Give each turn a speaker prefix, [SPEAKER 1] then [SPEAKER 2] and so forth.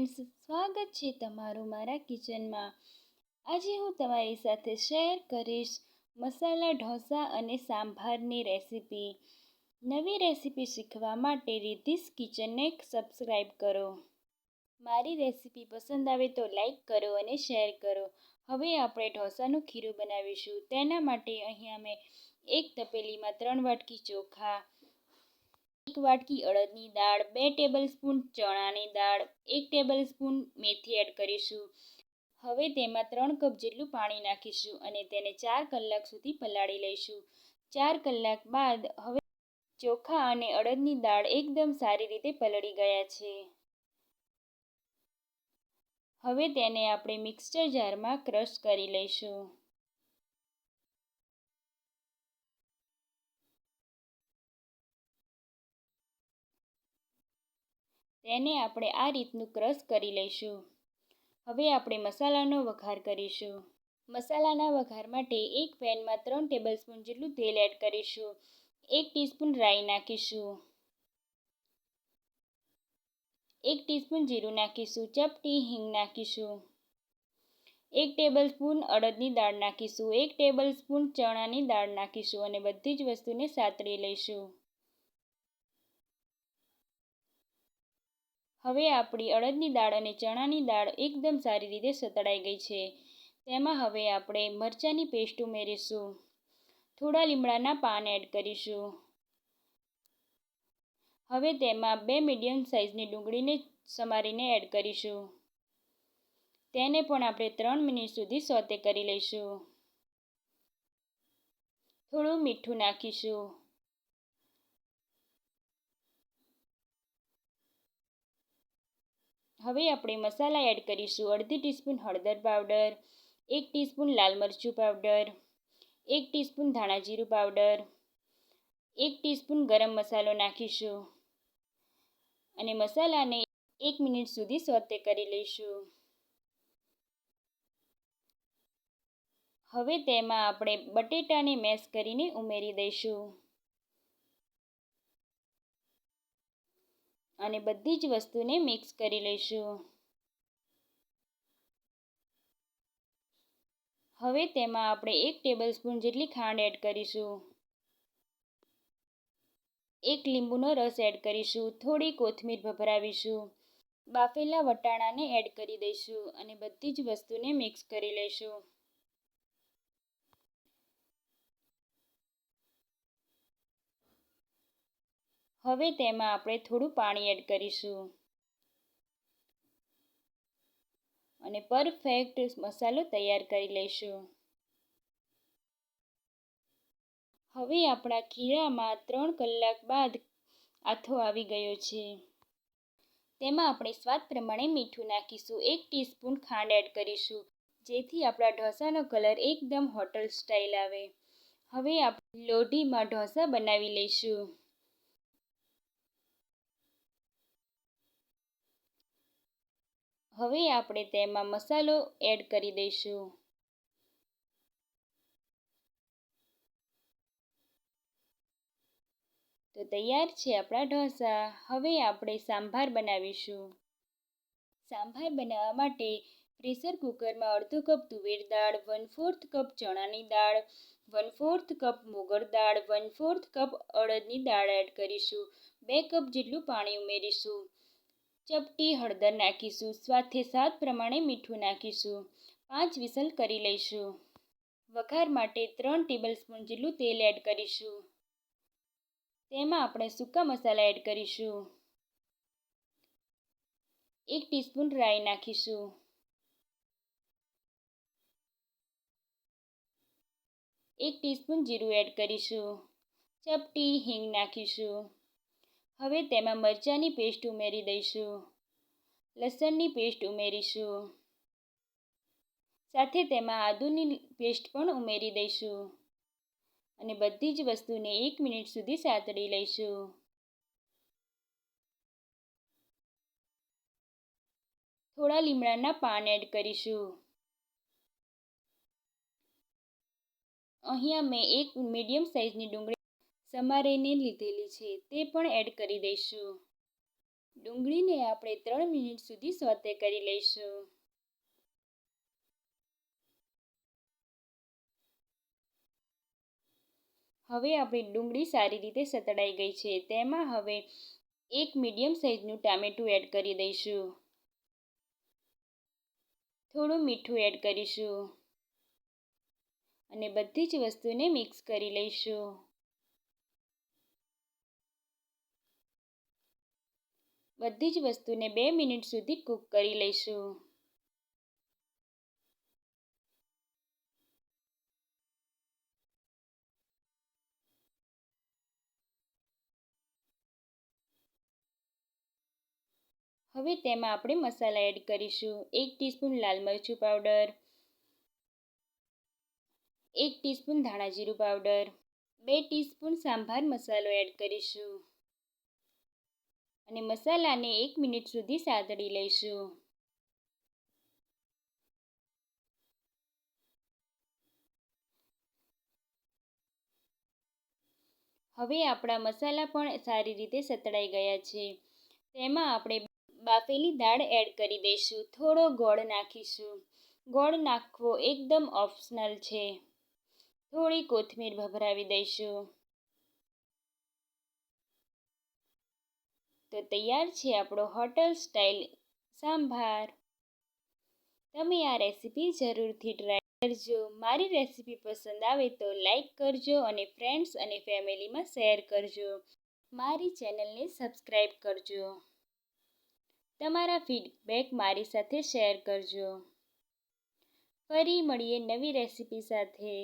[SPEAKER 1] Friends સ્વાગત છે તમારું મારા કિચનમાં. આજે હું તમારી સાથે શેર કરીશ મસાલા, ઢોસા અને સાંભારની રેસીપી. નવી રેસીપી શીખવા માટે રિધિસ કિચનને સબસ્ક્રાઈબ કરો. મારી રેસીપી પસંદ આવે તો લાઈક કરો અને શેર કરો. હવે આપણે ઢોસાનું ખીરું બનાવીશું. તેના માટે અહીંયા મેં એક તપેલીમાં ત્રણ વાટકી ચોખા એક વાટકી અડદની દાળ, બે ટેબલ સ્પૂન ચણાની દાળ, એક ટેબલ સ્પૂન મેથી એડ કરીશું. હવે તેમાં ત્રણ કપ જેટલું પાણી નાખીશું અને તેને ચાર કલાક સુધી પલાળી લઈશું. ચાર કલાક બાદ હવે ચોખા અને અડદની દાળ એકદમ સારી રીતે પલળી ગયા છે. હવે તેને આપણે મિક્સચર જારમાં ક્રશ કરી લઈશું. તેને આપણે આ રીતનું ક્રશ કરી લઈશું. હવે આપણે મસાલાનો વઘાર કરીશું. મસાલાના વઘાર માટે એક પેનમાં ત્રણ ટેબલસ્પૂન જેટલું તેલ એડ કરીશું. એક ટીસ્પૂન રાઈ નાખીશું. એક ટીસ્પૂન જીરું નાખીશું. ચપટી હિંગ નાખીશું. એક ટેબલ સ્પૂન અડદની દાળ નાખીશું. એક ટેબલ સ્પૂન ચણાની દાળ નાખીશું અને બધી જ વસ્તુને સાતળી લઈશું. હવે આપણી અડદની દાળ અને ચણાની દાળ એકદમ સારી રીતે સતળાઈ ગઈ છે. તેમાં હવે આપણે મરચાંની પેસ્ટ ઉમેરીશું. થોડા લીમડાના પાન એડ કરીશું. હવે તેમાં બે મીડિયમ સાઇઝની ડુંગળીને સમારીને એડ કરીશું. તેને પણ આપણે ત્રણ મિનિટ સુધી સોતે કરી લઈશું. થોડું મીઠું નાખીશું. હવે આપણે મસાલા એડ કરીશું. અડધી ટીસ્પૂન હળદર પાવડર, એક ટીસ્પૂન લાલ મરચું પાવડર, એક ટીસ્પૂન ધાણા જીરું પાવડર, એક ટીસ્પૂન ગરમ મસાલો નાખીશું અને મસાલાને એક મિનિટ સુધી સોતે કરી લઈશું. હવે તેમાં આપણે બટેટાને મેશ કરીને ઉમેરી દઈશું. અને બધી જ વસ્તુને મિક્સ કરી લઈશું. હવે તેમાં આપણે એક ટેબલ સ્પૂન જેટલી ખાંડ એડ કરીશું. એક લીંબુનો રસ એડ કરીશું, થોડી કોથમીર ભભરાવીશું, બાફેલા વટાણાને એડ કરી દઈશું અને બધી જ વસ્તુને મિક્સ કરી લઈશું. હવે તેમાં આપણે થોડું પાણી એડ કરીશું. અને પરફેક્ટ મસાલો તૈયાર કરી લઈશું. હવે આપણા ખીરામાં ત્રણ કલાક બાદ આથો આવી ગયો છે. તેમાં આપણે સ્વાદ પ્રમાણે મીઠું નાખીશું. એક ટીસ્પૂન ખાંડ એડ કરીશું, જેથી આપણા ઢોસાનો કલર એકદમ હોટલ સ્ટાઇલ આવે. હવે આપણે લોઢીમાં ઢોસા બનાવી લઈશું. હવે આપણે તેમાં મસાલો એડ કરી દઈશું. તો તૈયાર છે આપણા ઢોસા. હવે આપણે સાંભાર બનાવીશું. સાંભાર બનાવવા માટે પ્રેશર કુકરમાં અડધો કપ તુવેર દાળ વન ફોર્થ કપ ચણાની દાળ વન ફોર્થ કપ મોગર દાળ વન ફોર્થ કપ અડદની દાળ એડ કરીશું. બે કપ જેટલું પાણી ઉમેરીશું. ચપટી, હળદર નાખીશું. સ્વાદથી સ્વાદ પ્રમાણે મીઠું નાખીશું. પાંચ વિસલ કરી લઈશું. વઘાર માટે ત્રણ ટેબલ સ્પૂન જેટલું તેલ એડ કરીશું. તેમાં આપણે સૂકા મસાલા એડ કરીશું. એક ટીસ્પૂન રાઈ નાખીશું. એક ટીસ્પૂન જીરું એડ કરીશું. ચપટી, હિંગ નાખીશું. હવે તેમાં મરચાંની પેસ્ટ ઉમેરી દઈશું. લસણની પેસ્ટ ઉમેરીશું. સાથે તેમાં આદુની પેસ્ટ પણ ઉમેરી દઈશું. અને બધી જ વસ્તુને એક મિનિટ સુધી સાતળી લઈશું. થોડા લીમડાના પાન એડ કરીશું. અહીંયા મેં એક મીડિયમ સાઇઝની ડુંગળી સમારીને લીધેલી છે, તે પણ એડ કરી દઈશું. ડુંગળીને આપણે ત્રણ મિનિટ સુધી સોતે કરી લઈશું. હવે આપણી ડુંગળી સારી રીતે સતડાઈ ગઈ છે, તેમાં હવે એક મીડિયમ સાઇઝનું ટામેટું એડ કરી દઈશું. થોડું મીઠું એડ કરીશું. અને બધી જ વસ્તુને મિક્સ કરી લઈશું. બધી જ વસ્તુને બે મિનિટ સુધી કૂક કરી લઈશું. હવે તેમાં આપણે મસાલા એડ કરીશું. એક ટીસ્પૂન લાલ મરચું પાવડર, એક ટીસ્પૂન ધાણા જીરું પાવડર, બે ટીસ્પૂન સાંભાર મસાલો એડ કરીશું. અને મસાલાને એક મિનિટ સુધી સાતળી લઈશું. હવે આપણા મસાલા પણ સારી રીતે સતળાઈ ગયા છે. તેમાં આપણે બાફેલી દાળ એડ કરી દઈશું. થોડો ગોળ નાખીશું. ગોળ નાખવો એકદમ ઓપ્શનલ છે. થોડી કોથમીર ભભરાવી દઈશું. તો તૈયાર છે આપણો હોટલ સ્ટાઇલ સાંભાર. તમે આ રેસીપી જરૂરથી ટ્રાય કરજો. મારી રેસીપી પસંદ આવે તો લાઈક કરજો અને ફ્રેન્ડ્સ અને ફેમિલીમાં શેર કરજો. મારી ચેનલને સબસ્ક્રાઈબ કરજો. તમારા ફીડબેક મારી સાથે શેર કરજો. ફરી મળીએ નવી રેસીપી સાથે.